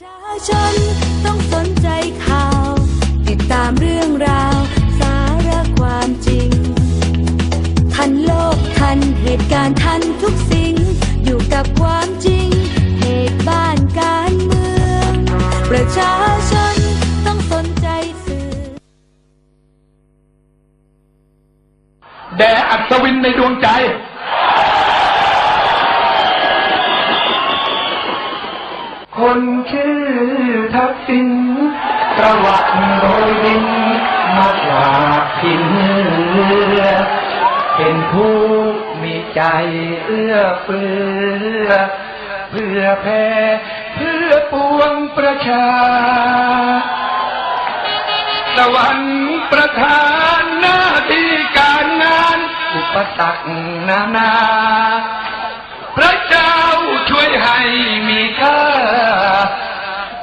ชาชนต้องสนใจข่าว ติดตามเรื่องราว สาระความจริง ทันโลกทันเหตุการณ์ทันทุกสิ่ง อยู่กับความจริง เหตุบ้านการเมือง ประชาชนต้องสนใจสื่อแด่อัศวินในดวงใจ คนชื่อทักษิณประวัติโดยดินมาจากทินเรือเป็นผู้มีใจเอื้อเฟื้อเพื่อแผ่เพื่อปวงประชา สวรรค์ประทานหน้าที่การงาน อุปสรรคนานา พระเจ้า ให้มีค่า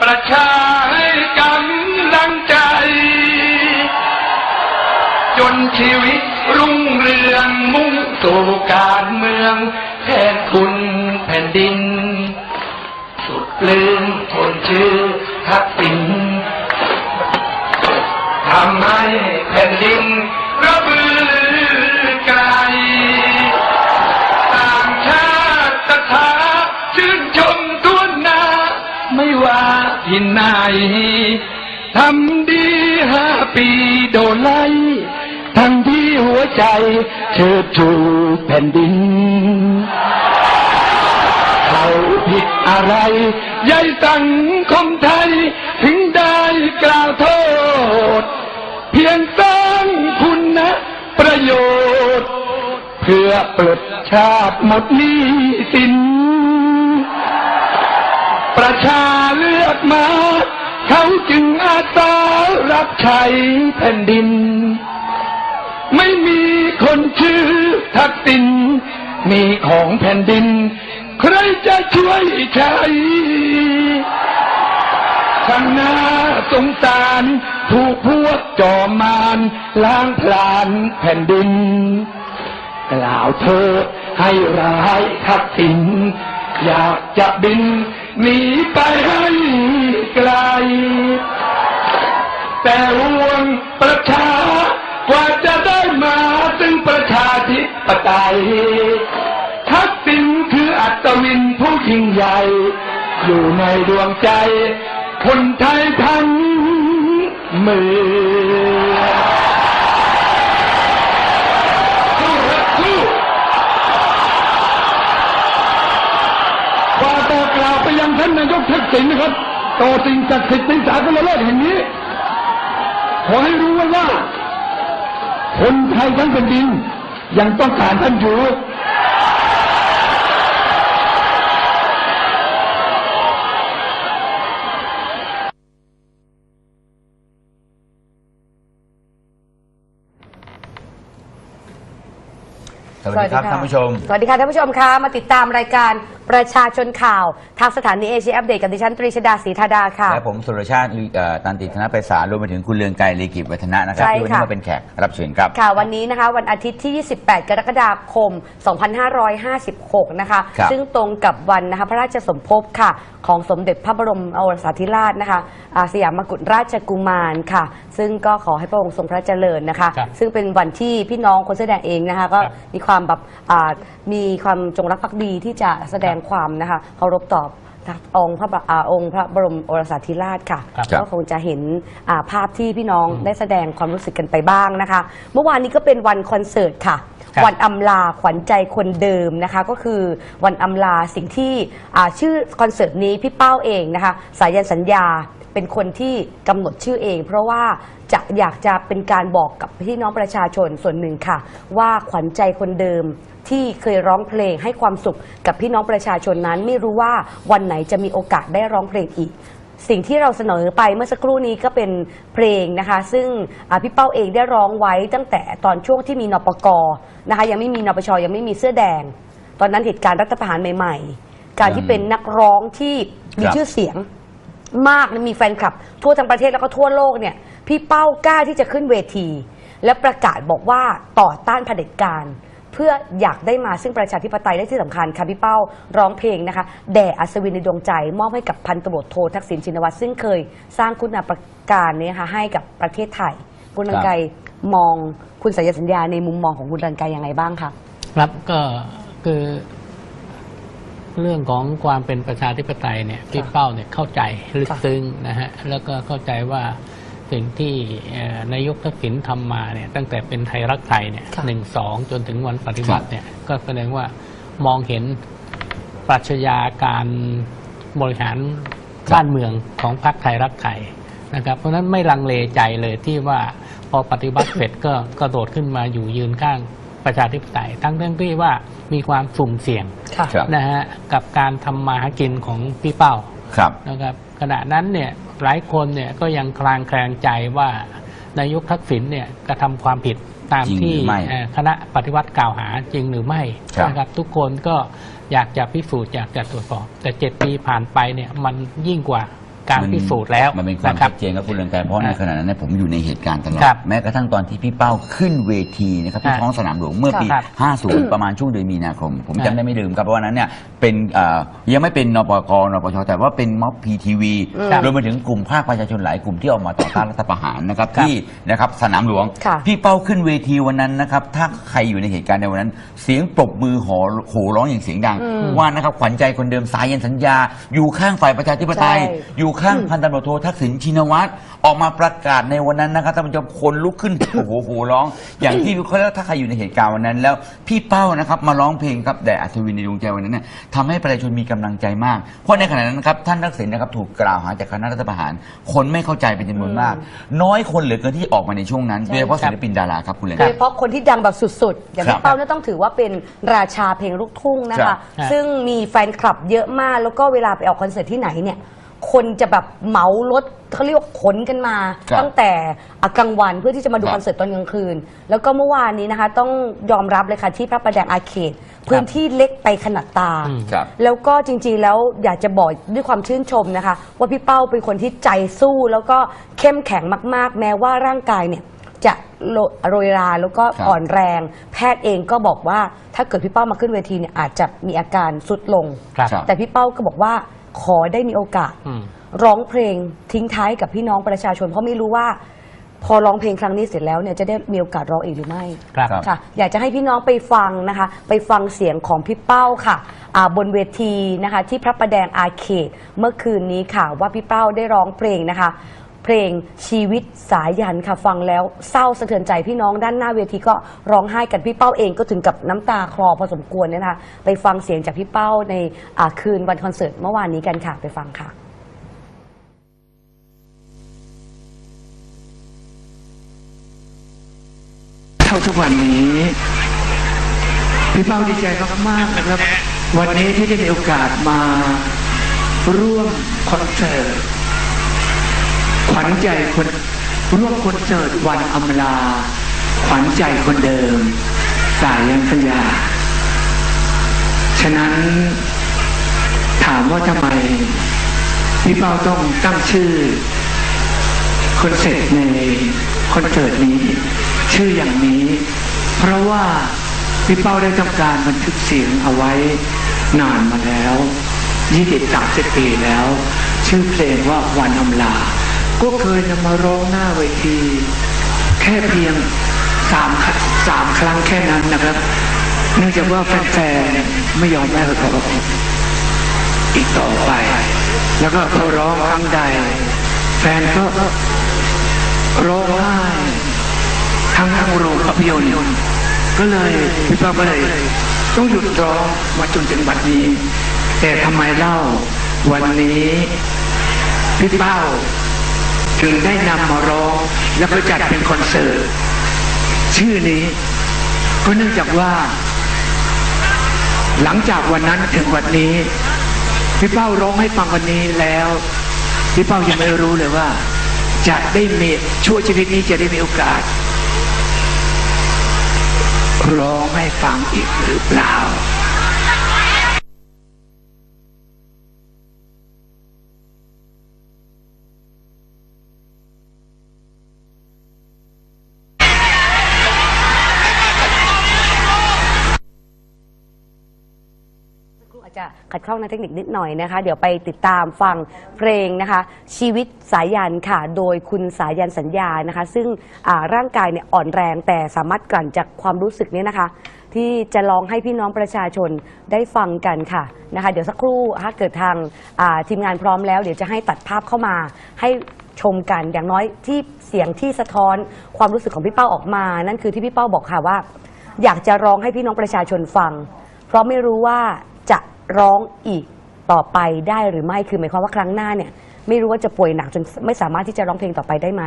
ประชาให้กำลังใจ จนชีวิตรุ่งเรืองมุ่งสู่การเมืองแทนคุณแผ่นดิน สุดลืมคนชื่อทักษิณทำให้ ที่ไหนทำดีห้าปีโดนไล่ทั้งที่หัวใจเชิดชูแผ่นดิน เขาผิดอะไรยายสังคมไทย ถึงได้กล่าวโทษ เพียงสร้างคุณนะประโยชน์ เพื่อปลดชาติหมดหนี้สิน ประชาเลือกมา เขาจึงอาสารับใช้แผ่นดิน ไม่มีคนชื่อทักษิณมีของแผ่นดิน ใครจะช่วยใช้ข้างหน้าสงสารถูกพวกจอมมารล้างพลานแผ่นดิน กล่าวเธอให้ร้ายทักษิณอยากจะบิน หนีไปให้ไกล แต่ห่วงประชากว่าจะได้มาซึ่งประชาธิปไตยทักษิณคืออัตวินผู้ยิ่งใหญ่ อยู่ในดวงใจ คนไทยทั้งเมืองสู้ครับสู้ฝากบอกกล่าวไปยัง ท่านนายกทักษิณนะครับ ต่อสิ่งศักดิ์สิทธิ์ในสากลโลกแห่งนี้ ขอให้รู้ไว้ว่า คนไทยทั้งแผ่นดิน ยังต้องการท่านอยู่สวัสดีครับท่านผู้ชม สวัสดีค่ะท่านผู้ชมคะมาติดตามรายการ ประชาชนข่าว ทางสถานีเอเชียอัปเดตกับดิฉันตรีชดาศรีธาดาค่ะ และผมสุรชาติเอ่อตันติธนไปสารรวมไปถึงคุณเลืองไกรลีกิจวัฒนะนะครับใช่ที่วันนี้ค่ะ มาเป็นแขกรับเชิญครับ ค่ะวันนี้นะคะวันอาทิตย์ที่ 28 กรกฎาคม 2556 นะคะ ครับซึ่งตรงกับวันนะคะพระราชสมภพค่ะ ของสมเด็จพระบรมโอรสาธิราชนะคะอาสยามกุฎราชกุมารค่ะ ซึ่งก็ขอให้พระองค์ทรงพระเจริญนะคะ ครับซึ่งเป็นวันที่พี่น้องคนแสอแดงเองนะคะ ก็ครับ มีความแบบอ่ามีความจงรักภักดีที่จะแสดงความนะคะเคารพต่อองค์พระบรอาองค์พระบรมโอรสาธิราชค่ะครับก็คงจะเห็นอ่าภาพที่พี่น้องได้แสดงความรู้สึกกันไปบ้างนะคะ เมื่อวานนี้ก็เป็นวันคอนเสิร์ตค่ะครับวันอำลาขวัญใจคนเดิมนะคะ ก็คือวันอำลาสิ่งที่อ่าชื่อคอนเสิร์ตนี้พี่เป้าเองนะคะ สายันสัญญาเป็นคนที่กำหนดชื่อเอง เพราะว่าจะอยากจะเป็นการบอกกับพี่น้องประชาชนส่วนหนึ่งค่ะ ว่าขวัญใจคนเดิม ที่เคยร้องเพลงให้ความสุขกับพี่น้องประชาชนนั้นไม่รู้ว่าวันไหนจะมีโอกาสได้ร้องเพลงอีก สิ่งที่เราเสนอไปเมื่อสักครู่นี้ก็เป็นเพลงนะคะ ซึ่งอ่าพี่เป้าเองได้ร้องไว้ตั้งแต่ตอนช่วงที่มีนปกนะคะยังไม่มีนปชยังไม่มีเสื้อแดง ตอนนั้นเหตุการณ์รัฐประหารใหม่ ๆ การที่เป็นนักร้องที่มีครับชื่อเสียงมากและมีแฟนคลับ ทั่วทั้งประเทศแล้วก็ทั่วโลกเนี่ยพี่เป้ากล้าที่จะขึ้นเวที และประกาศบอกว่าต่อต้านเผด็จการ เพื่ออยากได้มาซึ่งประชาธิปไตยและที่สำคัญค่ะพี่เป้าร้องเพลงนะคะแด่อัศวินในดวงใจ มอบให้กับพันตำรวจโททักษิณชินวัตรซึ่งเคยสร้างคุณประการเนี้ค่ะให้กับประเทศไทย คุณรังไกรมองคุณสัญญาสัญญาในมุมมองของคุณรังไกรยังไงบ้างคะครับก็คือเรื่องของความเป็นประชาธิปไตยเนี่ยพี่เป้าเนี่ยเข้าใจลึกซึ้งนะฮะแล้วก็เข้าใจว่า สิ่งที่เอ่อนายกทักษิณทำมาเนี่ยตั้งแต่เป็นไทยรักไทยเนี่ยค่ะหนึ่งสองจนถึงวันปฏิบัติเนี่ยก็แสดงว่ามองเห็นปรัชญาการบริหารบ้านเมืองของพรรคไทยรักไทยนะครับ เพราะฉะนั้นไม่ลังเลใจเลยที่ว่าพอปฏิบัติเสร็จก็กระโดดขึ้นมาอยู่ยืนข้างประชาธิปไตยทั้งทั้งที่ว่ามีความสุ่มเสี่ยงค่ะครับนะฮะกับการทำมาหากินของพี่เป้าครับนะครับ ขณะนั้นเนี่ย หลายคนเนี่ยก็ยังคลางแคลงใจว่านายกทักษิณเนี่ยกระทำความผิดตามจริงหรือที่ไม่เอ่อคณะปฏิวัติกล่าวหาจริงหรือไม่ครับนะครับทุกคนก็อยากจะพิสูจน์อยากจะตรวจสอบ แต่เจ็ดปีผ่านไปเนี่ยมันยิ่งกว่า การพิสูจน์แล้วมันเป็นความะครัชับดเจนครับคุณเรืองไกรเพราะในอ่าขณะนั้นเนยผมอยู่ในเหตุการณ์ตลอดครับแม้กระทั่งตอนที่พี่เป้าขึ้นเวทีนะครับที่ครับท้องสนามหลวงเมื่อปี ครับ50 ประมาณช่วงเดือนมีนาคม ผมครับจำได้ไม่ลืมครับเพราะวันนั้นเนี่ยเป็นเอ่อยังไม่เป็นนปกนปชแต่ว่าเป็นม็อบพีทีวีครับรวมไปถึงกลุ่มภาคประชาชนหลายกลุ่มที่ออกมาต่อต้านรัฐประหารนะครับครับ ที่นะครับสนามหลวง ค่ะ พี่เป้าขึ้นเวทีวันนั้นนะครับ ถ้าใครอยู่ในเหตุการณ์ในวันนั้น เสียงปรบมือหอโหร้องอย่างเสียงดัง ว่านะครับขวัญใจคนเดิมสายันสัญญา อยู่ข้างฝ่ายประชาธิปไตย ใช่ อยู่ข้างพันตำรวจโททักษิณชินวัตรออกมาประกาศในวันนั้นนะครับท่านผู้ชมคนลุกขึ้น โอ้โหโหร้อง อย่างที่เขาเรียกว่าถ้าใครอยู่ในเหตุการณ์วันนั้น แล้วพี่เป้านะครับมาร้องเพลงครับแด่อัศวินในดวงใจวันนั้นเนี่ยทำให้ประชาชนมีกำลังใจมาก เพราะในขณะนั้นครับท่านทักษิณนะครับถูกกล่าวหาจากคณะรัฐประหาร คนไม่เข้าใจเป็นจำนวนมาก น้อยคนเหลือเกินที่ออกมาในช่วงนั้นโดยเฉพาะศิลปินดาราครับคุณเลยโดยเฉพาะคนที่ดังแบบสุดๆ อย่างครับพี่เป้าเนี่ยต้องถือว่าเป็นราชาเพลงลูกทุ่งนะครัคะ บ ซึ่งมีแฟนคลับเยอะมาก แล้วก็เวลาไปออกคอนเสิร์ตที่ไหนเนี่ย คนจะแบบเหมารถเขาเรียกว่าขนกันมา ครับตั้งแต่อะกลางวันเพื่อที่จะมาดูครับคอนเสิร์ตตอนกลางคืน แล้วก็เมื่อวานนี้นะคะ ต้องยอมรับเลยค่ะที่พระประแดงอาเขต พื้นที่เล็กไปขนาดตา อืม ครับ แล้วก็จริงๆ แล้วอยากจะบอกด้วยความชื่นชมนะคะ ว่าพี่เป้าเป็นคนที่ใจสู้แล้วก็เข้มแข็งมากๆ แม้ว่าร่างกายเนี่ยจะโรโรยราแล้วก็ครับ อ่อนแรง แพทย์เองก็บอกว่าถ้าเกิดพี่เป้ามาขึ้นเวทีเนี่ยอาจจะมีอาการสุดลง ครับ แต่พี่เป้าก็บอกว่า ขอได้มีโอกาส อืม ร้องเพลงทิ้งท้ายกับพี่น้องประชาชน เพราะไม่รู้ว่า พอร้องเพลงครั้งนี้เสร็จแล้วเนี่ยจะได้มีโอกาสร้องอีกหรือไม่ครับ ค่ะ อยากจะให้พี่น้องไปฟังนะคะ ไปฟังเสียงของพี่เป้าค่ะอ่าบนเวทีนะคะ ที่พระประแดงอาเขตเมื่อคืนนี้ค่ะว่าพี่เป้าได้ร้องเพลงนะคะ เพลงชีวิตสายยันค่ะฟังแล้วเศร้าสะเทือนใจพี่น้องด้านหน้าเวทีก็ร้องไห้กันพี่เป้าเองก็ถึงกับน้ำตาคลอพอสมควรเนยนะคะไปฟังเสียงจากพี่เป้าในอ่าคืนวันคอนเสิร์ตเมื่อวานนี้กันค่ะไปฟังค่ะ เท่าทุกวันนี้ พี่เป้าดีใจมากๆนะครับ วันนี้ที่ได้มีโอกาสมาร่วมคอนเสิร์ต วัญใจคนร่วมคอนเสิร์ตวันอำลา ขวัญใจคนเดิม สายยันสัญญาฉะนั้นถามว่าทำไมพี่เป้าต้องตั้งชื่อคอนเสิร์ตในคอนเสิร์ตนี้ ชื่ออย่างนี้ เพราะว่าพี่เป้าได้ทำการบันทึกเสียงเอาไว้นานมาแล้ว20 30ปีแล้ว ชื่อเพลงว่าวันอำลา ก็เคยนำมาร้องหน้าเวที แค่เพียงสามครั้งสามครั้งแค่นั้นนะครับ เนื่องจากว่าแฟนๆเนี่ยไม่ยอมให้เราอีกต่อไป แล้วก็พอร้องครั้งใด แฟนก็ร้องไห้ทั้งทั้งโรงภาพยนตร์ก็เลยพี่ป้าก็เลยต้องหยุดร้องมาจนถึงบัดนี้ แต่ทำไมเล่าวันนี้พี่เป้า ถึงได้นำมาร้องแล้วก็จัดเป็นคอนเสิร์ตชื่อนี้ ก็เนื่องจากว่า หลังจากวันนั้นถึงวันนี้ พี่เป้าร้องให้ฟังวันนี้แล้ว พี่เป้ายังไม่รู้เลยว่า จะได้มีชั่วชีวิตนี้จะได้มีโอกาส ร้องให้ฟังอีกหรือเปล่า ขัดข้องในเทคนิคนิดหน่อยนะคะ เดี๋ยวไปติดตามฟังเพลงนะคะ ชีวิตสายันค่ะ โดยคุณสายันสัญญานะคะ ซึ่งร่างกายเนี่ยอ่อนแรงแต่สามารถกลั่นจากความรู้สึกนี้นะคะ ที่จะลองให้พี่น้องประชาชนได้ฟังกันค่ะนะคะ เดี๋ยวสักครู่ถ้าเกิดทางทีมงานพร้อมแล้วเดี๋ยวจะให้ตัดภาพเข้ามาให้ชมกันอย่างน้อยที่เสียงที่สะท้อนความรู้สึกของพี่เป้าออกมา นั่นคือที่พี่เป้าบอกค่ะว่า อยากจะร้องให้พี่น้องประชาชนฟัง เพราะไม่รู้ว่า จะร้องอีกต่อไปได้หรือไม่คือหมายความว่าครั้งหน้าเนี่ยไม่รู้ว่าจะป่วยหนักจนไม่สามารถที่จะร้องเพลงต่อไปได้ไหม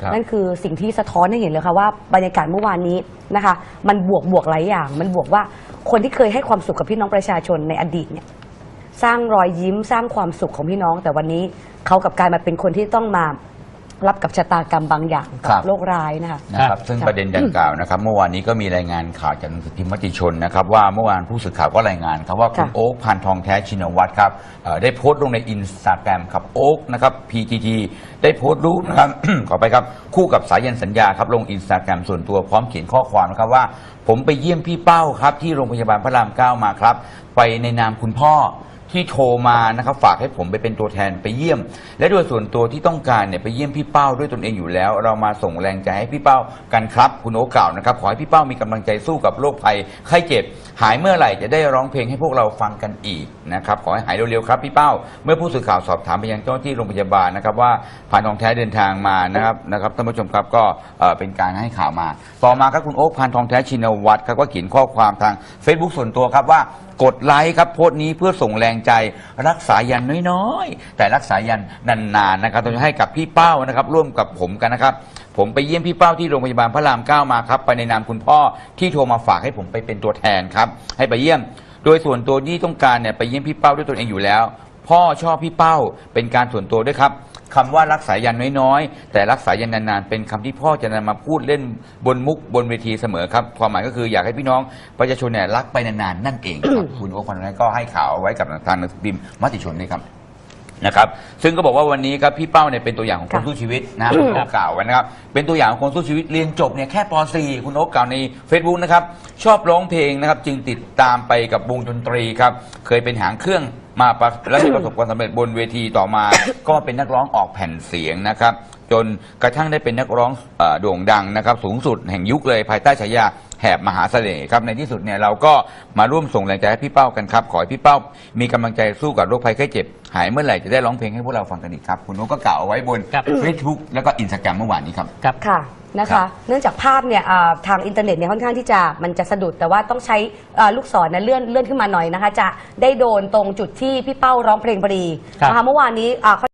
ครับนั่นคือสิ่งที่สะท้อนให้เห็นเลยค่ะว่าบรรยากาศเมื่อวานนี้นะคะ มันบวกบวกหลายอย่าง มันบวกว่าคนที่เคยให้ความสุขกับพี่น้องประชาชนในอดีตเนี่ยสร้างรอยยิ้มสร้างความสุขของพี่น้อง แต่วันนี้เขากลับกลายมาเป็นคนที่ต้องมา รับกับชะตากรรมบางอย่างครักับโรคร้ายนะคะ นะครับซึ่งครับประเด็นดังกล่าวนะครับ เมื่อวานนี้ก็มีรายงานข่าวจากหนังสือพิมพ์มติชนนะครับ ว่าเมื่อวานผู้สื่อข่าวก็รายงานครับว่าคุณค่ะโอ๊คพันทองแท้ชินวัตรครับเอ่อได้โพสต์ลงในอินสตาแกรมครับโอ๊คนะครับ PTT ได้โพสต์รูปนะครับ ขอไปครับ คู่กับสายันสัญญาครับลงอินสตาแกรมส่วนตัวพร้อมเขียนข้อความนะครับว่า ผมไปเยี่ยมพี่เป้าครับที่โรงพยาบาลพระรามเก้ามาครับ ไปในนามคุณพ่อ ที่โทรมานะครับฝากให้ผมไปเป็นตัวแทนไปเยี่ยม และโดยส่วนตัวที่ต้องการเนี่ยไปเยี่ยมพี่เป้าด้วยตนเองอยู่แล้ว เรามาส่งแรงใจให้พี่เป้ากันครับคุณโอ๊คกล่าวนะครับขอให้พี่เป้ามีกำลังใจสู้กับโรคภัยไข้เจ็บ หายเมื่อไหร่จะได้ร้องเพลงให้พวกเราฟังกันอีกนะครับขอให้หายเร็วๆครับพี่เป้า เมื่อผู้สื่อข่าวสอบถามไปยังเจ้าหน้าที่โรงพยาบาลนะครับว่าผ่านทองแท้เดินทางมานะครับนะครับท่านผู้ชมครับก็เอ่อเป็นการให้ข่าวมา ต่อมาครับคุณโอ๊คพันทองแท้ชินวัตรครับก็เขียนข้อความทาง Facebook ส่วนตัวครับว่ากดไลค์ครับโพสต์นี้เพื่อส่งแรงใจรักษายันน้อยๆ แต่รักษายันนานๆนะครับต้องให้กับพี่เป้านะครับ ร่วมกับผมกันนะครับ ผมไปเยี่ยมพี่เป้าที่โรงพยาบาลพระรามเก้ามาครับไปในนามคุณพ่อที่โทรมาฝากให้ผมไปเป็นตัวแทนครับ ให้ไปเยี่ยม โดยส่วนตัวที่ต้องการเนี่ยไปเยี่ยมพี่เป้าด้วยตนเองอยู่แล้ว พ่อชอบพี่เป้าเป็นการส่วนตัวด้วยครับ คำว่ารักษายันน้อยๆแต่รักษายันนานๆเป็นคำที่พ่อจะนำมาพูดเล่นบนมุกบนเวทีเสมอครับความหมายก็คืออยากให้พี่น้องประชาชนเนี่ยรักไปนานๆนั่นเองครับ คุณโอ๊คพันธ์นั้นก็ให้ข่าวเอาไว้กับทางหนังสือพิมพ์มติชนด้วยครับ นะครับซึ่งก็บอกว่าวันนี้ครับพี่เป้าเนี่ยเป็นตัวอย่างของคนค่ะสู้ชีวิตนะคุณโอ๊คกล่าวไว้นะครับเป็นตัวอย่างของคนสู้ชีวิตเรียนจบเนี่ยแค่ป .4 คุณโอ๊คกล่าวใน Facebook นะครับชอบร้องเพลงนะครับจึงติดตามไปกับวงดนตรีครับเคยเป็นหางเครื่อง มาประและมีประสบความสำเร็จบนเวทีต่อมา ก็มาเป็นนักร้องออกแผ่นเสียงนะครับ จนกระทั่งได้เป็นนักร้องเอ่อโด่งดังนะครับ สูงสุดแห่งยุคเลยภายใต้ฉายา แหบมหาเสน่ห์ครับในที่สุดเนี่ยเราก็มาร่วมส่งแรงใจให้พี่เป้ากันครับขอให้พี่เป้ามีกำลังใจสู้กับโรคภัยไข้เจ็บ หายเมื่อไหร่จะได้ร้องเพลงให้พวกเราฟังกันอีกครับ คุณโอ๊คก็กล่าวเอาไว้บน ครับเฟซบุ๊กแล้วก็อินสตาแกรมเมื่อวานนี้ครับ ครับ ค่ะนะครัคะ บ เนื่องจากภาพเนี่ยอ่าทางอินเทอร์เน็ตเนี่ยค่อนข้างที่จะมันจะสะดุดแต่ว่าต้องใช้อ่าลูกศรนะเลื่อนเลื่อนขึ้นมาหน่อยนะคะ จะได้โดนตรงจุดที่พี่เป้าร้องเพลงพอดีครับ นะคะเมื่อวานนี้อ่า